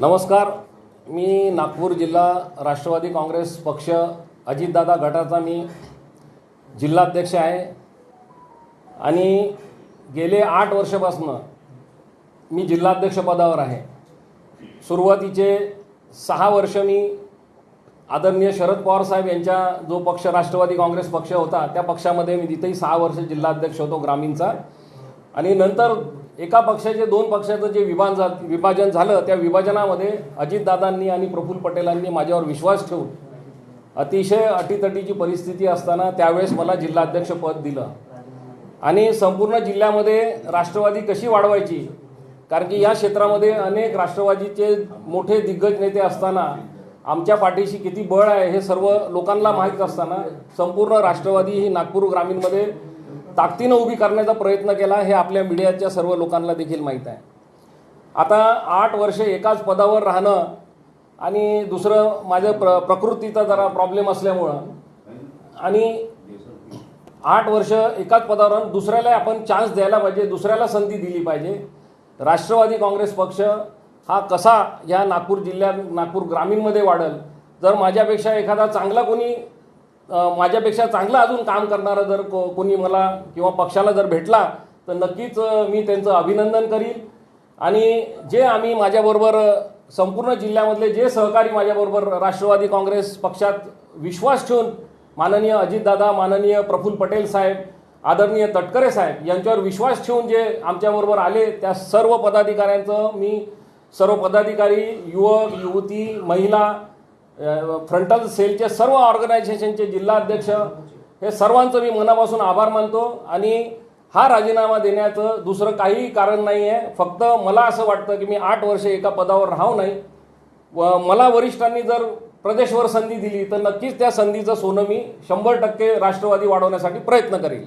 नमस्कार. मी नागपूर जिल्हा राष्ट्रवादी काँग्रेस पक्ष अजितदादा गटाचा मी जिल्हाध्यक्ष आहे. आणि गेले आठ वर्षापासनं मी जिल्हाध्यक्षपदावर आहे. सुरुवातीचे सहा वर्ष मी आदरणीय शरद पवार साहेब यांच्या जो पक्ष राष्ट्रवादी काँग्रेस पक्ष होता त्या पक्षामध्ये मी तिथेही सहा वर्ष जिल्हाध्यक्ष होतो ग्रामीणचा. आणि नंतर एका पक्षाचे दोन पक्षाचं जे विभाजन जा विभाजन झालं त्या विभाजनामध्ये अजितदादांनी आणि प्रफुल्ल पटेलांनी माझ्यावर विश्वास ठेवून अतिशय अटीतटीची परिस्थिती असताना त्यावेळेस मला जिल्हाध्यक्षपद दिलं. आणि संपूर्ण जिल्ह्यामध्ये राष्ट्रवादी कशी वाढवायची? कारण की या क्षेत्रामध्ये अनेक राष्ट्रवादीचे मोठे दिग्गज नेते असताना आमच्या पाठीशी किती बळ आहे हे सर्व लोकांना माहीत असताना संपूर्ण राष्ट्रवादी ही नागपूर ग्रामीणमध्ये ताकदीनं उभी करण्याचा प्रयत्न केला हे आपल्या मीडियाच्या सर्व लोकांना देखील माहीत आहे. आता आठ वर्ष एकाच पदावर राहणं आणि दुसरं माझ्या प्र प्रकृतीचा जरा प्रॉब्लेम असल्यामुळं आणि आठ वर्ष एकाच पदावर राहून दुसऱ्याला आपण चान्स द्यायला पाहिजे दुसऱ्याला संधी दिली पाहिजे. राष्ट्रवादी काँग्रेस पक्ष हा कसा या नागपूर जिल्ह्यात नागपूर ग्रामीणमध्ये वाढेल जर माझ्यापेक्षा एखादा चांगला कोणी माझ्यापेक्षा चांगलं अजून काम करणारा जर को कोणी मला किंवा पक्षाला जर भेटला तर नक्कीच मी त्यांचं अभिनंदन करीन. आणि जे आम्ही माझ्याबरोबर संपूर्ण जिल्ह्यामधले जे सहकारी माझ्याबरोबर राष्ट्रवादी काँग्रेस पक्षात विश्वास ठेवून माननीय अजितदादा माननीय प्रफुल्ल पटेल साहेब आदरणीय तटकरे साहेब यांच्यावर विश्वास ठेवून जे आमच्याबरोबर आले त्या सर्व पदाधिकाऱ्यांचं मी सर्व पदाधिकारी युवक युवती महिला फ्रंटल सेलचे सर्व ऑर्गनायझेशनचे जिल्हाध्यक्ष हे सर्वांचं मी मनापासून आभार मानतो आणि हा राजीनामा देण्याचं दुसरं काहीही कारण नाही आहे फक्त मला असं वाटतं की मी आठ वर्ष एका पदावर राहू नाही व मला वरिष्ठांनी जर प्रदेशवर संधी दिली तर नक्कीच त्या संधीचं सोनं मी शंभर टक्के राष्ट्रवादी वाढवण्यासाठी प्रयत्न करेल.